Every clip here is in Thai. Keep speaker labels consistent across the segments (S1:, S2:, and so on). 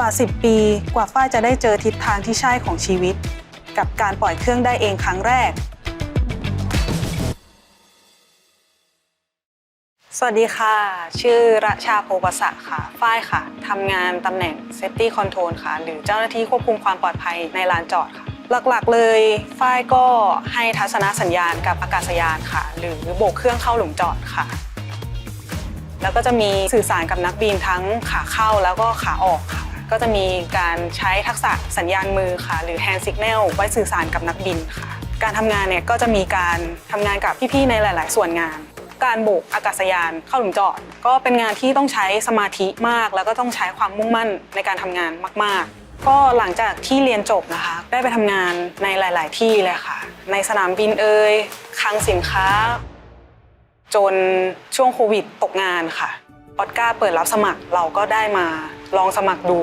S1: ว่า 10 ปี กว่าฝ้ายจะได้เจอทิศทางที่ใช่ของชีวิต กับการปล่อยเครื่องได้เองครั้งแรก สวัสดีค่ะ ชื่อระชาโพปสะค่ะฝ้ายค่ะทำงานตำแหน่ง Safety Control ค่ะ หรือเจ้าหน้าที่ควบคุมความปลอดภัยในลานจอดค่ะ หลักๆเลยฝ้ายก็ให้ทัศนสัญญาณกับอากาศยานค่ะ หรือโบกเครื่องเข้าหลุมจอดค่ะแล้วก็จะมีสื่อสารกับนักบินทั้งขาเข้าแล้วก็ขาออกค่ะ ก็จะมีการใช้ทักษะสัญญาณมือค่ะ หรือ hand signal ไว้สื่อสารกับนักบินค่ะ การทำงานเนี่ยก็จะมีการทำงานกับพี่ๆในหลาย ๆ ส่วนงาน การโบกอากาศยานเข้าหลุมจอด ก็เป็นงานที่ต้องใช้สมาธิมาก แล้วก็ต้องใช้ความมุ่งมั่นในการทำงานมาก ๆก็หลังจากที่เรียนจบนะคะ ได้ไปทำงานในหลาย ๆ ที่เลยค่ะ ในสนามบินเอ่ยคลังสินค้า จนช่วงโควิดตกงานค่ะออสการ์เปิดรับสมัครเราก็ได้มา ลองสมัครดู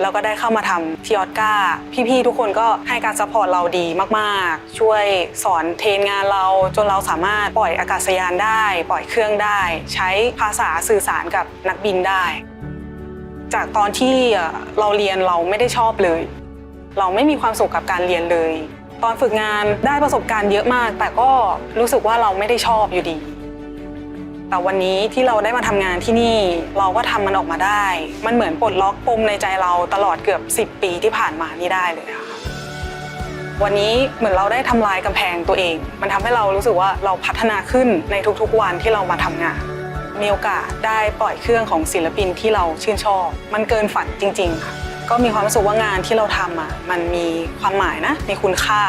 S1: แล้วก็ได้เข้ามาทำที่ออสการ์พี่ๆทุกคนก็ให้การซัพพอร์ตเราดีมากๆ ช่วยสอนเทรนงานเราจนเราสามารถปล่อยอากาศยานได้ ปล่อยเครื่องได้ ใช้ภาษาสื่อสารกับนักบินได้ จากตอนที่เอ่อเราเรียนเราไม่ได้ชอบเลย เราไม่มีความสุขกับการเรียนเลย ตอนฝึกงานได้ประสบการณ์เยอะมาก แต่ก็รู้สึกว่าเราไม่ได้ชอบอยู่ดี แต่วันนี้ที่เราได้มาทำงานที่นี่เราก็ทำมันออกมาได้ มันเหมือนปลดล็อกปมในใจเราตลอดเกือบ 10 ปีที่ผ่านมานี่ได้เลยค่ะวันนี้เหมือนเราได้ทำลายกำแพงตัวเอง มันทำให้เรารู้สึกว่าเราพัฒนาขึ้นในทุกๆวันที่เรามาทำงาน มีโอกาสได้ปล่อยเครื่องของศิลปินที่เราชื่นชอบ มันเกินฝันจริง ๆ ค่ะ ก็มีความรู้สึกว่างานที่เราทำอะมันมีความหมายนะ มีคุณค่า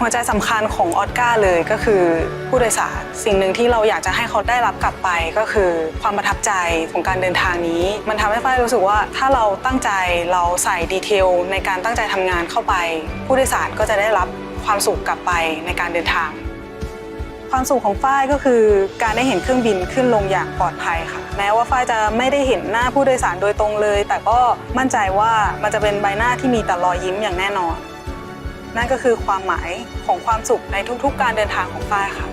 S1: หัวใจสำคัญของออสการ์เลยก็คือผู้โดยสาร สิ่งหนึ่งที่เราอยากจะให้เขาได้รับกลับไปก็คือ ความประทับใจของการเดินทางนี้ มันทำให้ฝ้ายรู้สึกว่าถ้าเราตั้งใจเราใส่ดีเทลในการตั้งใจทำงานเข้าไป ผู้โดยสารก็จะได้รับความสุขกลับไปในการเดินทาง ความสุขของฝ้ายก็คือการได้เห็นเครื่องบินขึ้นลงอย่างปลอดภัยค่ะ แม้ว่าฝ้ายจะไม่ได้เห็นหน้าผู้โดยสารโดยตรงเลย แต่ก็มั่นใจว่ามันจะเป็นใบหน้าที่มีแต่รอยยิ้มอย่างแน่นอน นั่นก็คือความหมายของความสุขในทุกๆ การเดินทางของฝ้ายค่ะ